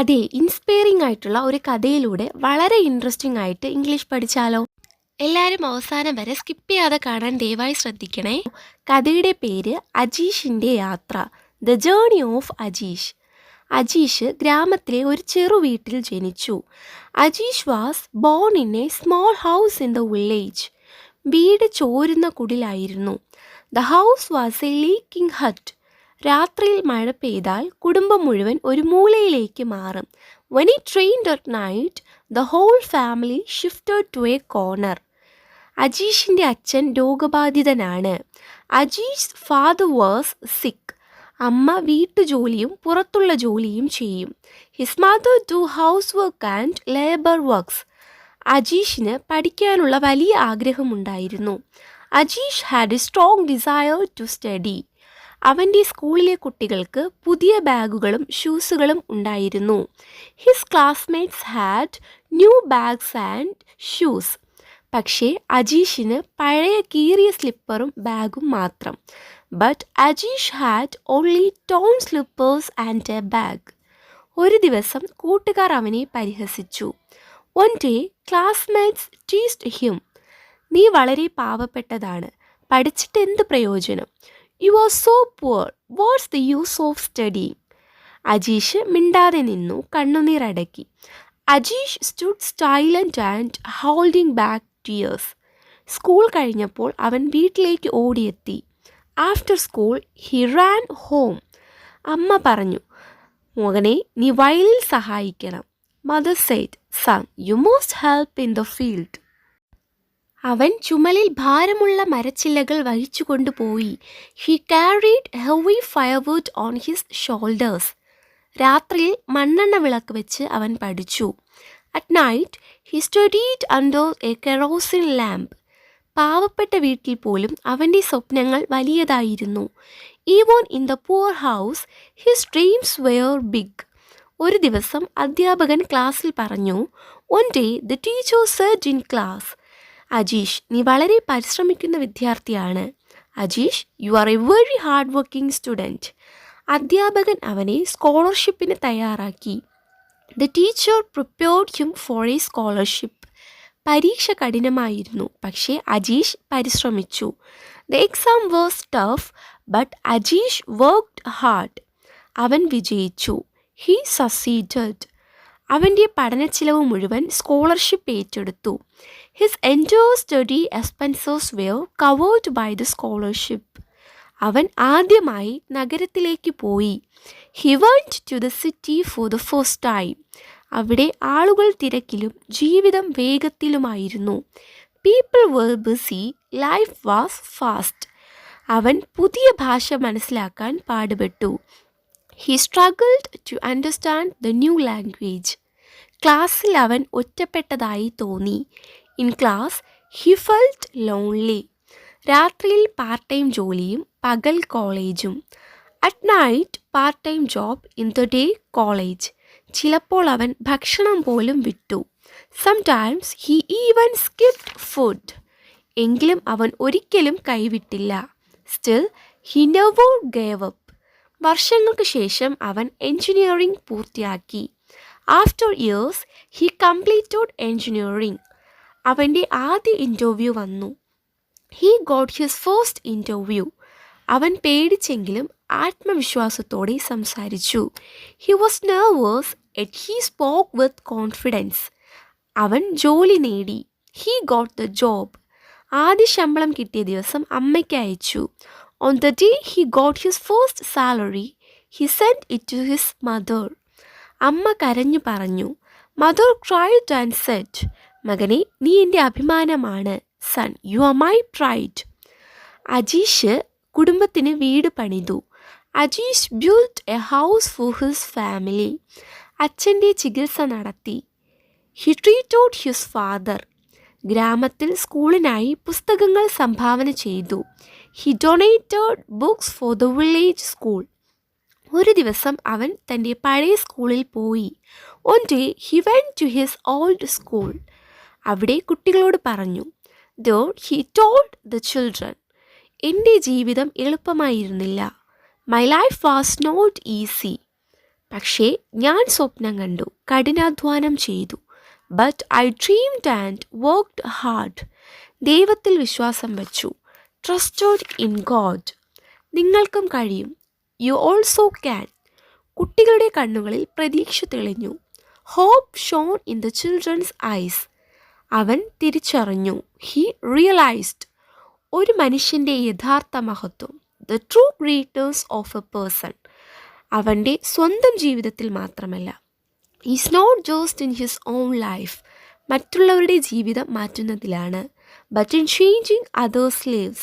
അതെ ഇൻസ്പയറിംഗ് ആയിട്ടുള്ള ഒരു കഥയിലൂടെ വളരെ ഇൻട്രസ്റ്റിംഗ് ആയിട്ട് ഇംഗ്ലീഷ് പഠിച്ചാലോ? എല്ലാവരും അവസാനം വരെ സ്കിപ്പ് ചെയ്യാതെ കാണാൻ ദയവായി ശ്രദ്ധിക്കണേ. കഥയുടെ പേര് അജീഷിന്റെ യാത്ര the journey of Ajeesh. Ajeesh ഗ്രാമത്തിലെ ഒരു ചെറു വീട്ടിൽ ജനിച്ചു. Ajeesh was born in a small house in the village വീട് ചോരുന്ന കുടിലായിരുന്നു. The house was a leaking hut രാത്രിയിൽ മഴ പെയ്താൽ കുടുംബം മുഴുവൻ ഒരു മൂലയിലേക്ക് മാറും. When it train at night the whole family shifted to a corner അജീഷിന്റെ അച്ഛൻ രോഗബാധിതനാണ്. അജീഷ് ഫാദർ വേഴ്സ് സിക്ക് അമ്മ വീട്ടുജോലിയും പുറത്തുള്ള ജോലിയും ചെയ്യും. His mother do house work and labour works അജീഷിന് പഠിക്കാനുള്ള വലിയ ആഗ്രഹമുണ്ടായിരുന്നു. Ajeesh had a strong desire to study അവന്റെ സ്കൂളിലെ കുട്ടികൾക്ക് പുതിയ ബാഗുകളും ഷൂസുകളും ഉണ്ടായിരുന്നു. His classmates had new bags and shoes പക്ഷേ അജീഷിന് പഴയ കീറിയ സ്ലിപ്പറും ബാഗും മാത്രം. But Ajeesh had only torn slippers and a bag ഒരു ദിവസം കൂട്ടുകാർ അവനെ പരിഹസിച്ചു. One day classmates teased him നീ വളരെ പാവപ്പെട്ടതാണ്. പഠിച്ചിട്ട് എന്ത് പ്രയോജനം? You are so poor what's the use of study Ajeesh മിണ്ടാതെ നിന്നു കണ്ണുനീർ അടക്കി Ajeesh stood silent and holding back tears school കഴിഞ്ഞപ്പോൾ അവൻ വീട്ടിലേക്ക് ഓടിയെത്തി. After school he ran home അമ്മ പറഞ്ഞു മകനെ നീ വയലിൽ സഹായിക്കണം. Mother said son you must help in the field അവൻ ചുമലിൽ ഭാരമുള്ള മരച്ചില്ലകൾ വഹിച്ചു കൊണ്ടുപോയി. He carried heavy firewood on his shoulders രാത്രിയിൽ മണ്ണെണ്ണ വിളക്ക് വെച്ച് അവൻ പഠിച്ചു. At night he studied under a kerosene lamp പാവപ്പെട്ട വീട്ടിൽ പോലും അവന്റെ സ്വപ്നങ്ങൾ വലിയതായിരുന്നു. Even in the poor house his dreams were big ഒരു ദിവസം അധ്യാപകൻ ക്ലാസ്സിൽ പറഞ്ഞു one day the teacher said in class Ajeesh നീ വളരെ പരിശ്രമിക്കുന്ന വിദ്യാർത്ഥിയാണ്. Ajeesh you are a very hard working student അധ്യാപകൻ അവനെ സ്കോളർഷിപ്പിന് തയ്യാറാക്കി. The teacher prepared him for a scholarship പരീക്ഷ കഠിനമായിരുന്നു പക്ഷേ അജീഷ് പരിശ്രമിച്ചു. The exam was tough but Ajeesh worked hard അവൻ വിജയിച്ചു. ഹീ സസീഡഡ് അവന്റെ പഠനച്ചിലവ് മുഴുവൻ സ്കോളർഷിപ്പ് ഏറ്റെടുത്തു. His എൻജോ study expenses were covered by the scholarship അവൻ ആദ്യമായി നഗരത്തിലേക്ക് പോയി. He went to the city for the first time അവിടെ ആളുകൾ തിരക്കിലും ജീവിതം വേഗത്തിലുമായിരുന്നു. People were busy life was fast അവൻ പുതിയ ഭാഷ മനസ്സിലാക്കാൻ പാടുപെട്ടു. He struggled to understand the new language ക്ലാസ്സിൽ അവൻ ഒറ്റപ്പെട്ടതായി തോന്നി. In class he felt lonely രാത്രിയിൽ പാർട്ട് ടൈം ജോലിയും പകൽ കോളേജും. At night part time job in the day college ചിലപ്പോൾ അവൻ ഭക്ഷണം പോലും വിട്ടു. Sometimes he even skipped food എങ്കിലും അവൻ ഒരിക്കലും കൈവിട്ടില്ല. Still he never gave up വർഷങ്ങൾക്ക് ശേഷം അവൻ എഞ്ചിനീയറിംഗ് പൂർത്തിയാക്കി. After years he completed engineering അവന്റെ ആദ്യ ഇന്റർവ്യൂ വന്നു. He got his first interview അവൻ പേടിച്ചെങ്കിലും ആത്മവിശ്വാസത്തോടെ സംസാരിച്ചു. He was nervous yet he spoke with confidence അവൻ ജോലി നേടി. ഹി ഗോട്ട് ദ ജോബ് ആദ്യ ശമ്പളം കിട്ടിയ ദിവസം അമ്മയ്ക്ക് അയച്ചു. On the day he got his first salary, he sent it to his mother. അമ്മ കരഞ്ഞു പറഞ്ഞു മദർ ക്രൈഡ് ആൻഡ് സെറ്റ് മകനെ നീ എന്റെ അഭിമാനമാണ് son you are my pride Ajeesh കുടുംബത്തിന് വീട് പണിതു. Ajeesh build a house for his family അച്ഛന്റെ ചികിത്സ നടത്തി. He treat out his father ഗ്രാമത്തിൽ സ്കൂളിനായി പുസ്തകങ്ങൾ സംഭാവന ചെയ്തു. He donated books for the village school ഒരു ദിവസം അവൻ തന്റെ പഴയ സ്കൂളിൽ പോയി. On day he went to his old school അവിടെ കുട്ടികളോട് പറഞ്ഞു though he told the children എന്റെ ജീവിതം എളുപ്പമായിരുന്നില്ല. My life was not easy പക്ഷേ ഞാൻ സ്വപ്നം കണ്ടു കഠിനാധ്വാനം ചെയ്തു. But I dreamed and worked hard ദൈവത്തിൽ വിശ്വാസം വച്ചു. ട്രസ്റ്റഡ് ഇൻ ഗോഡ് നിങ്ങൾക്കും കഴിയും. യു ഓൾസോ ക്യാൻ കുട്ടികളുടെ കണ്ണുകളിൽ പ്രതീക്ഷ തെളിഞ്ഞു. Hope shone in the children's eyes അവൻ തിരിച്ചറിഞ്ഞു. ഹി റിയലൈസ്ഡ് ഒരു മനുഷ്യന്റെ യഥാർത്ഥ മഹത്വം. The true greatness of a person അവന്റെ സ്വന്തം ജീവിതത്തിൽ മാത്രമല്ല. Is not just in his own life മറ്റുള്ളവരുടെ ജീവിതം മാറ്റുന്നതിലാണ്. But in changing others lives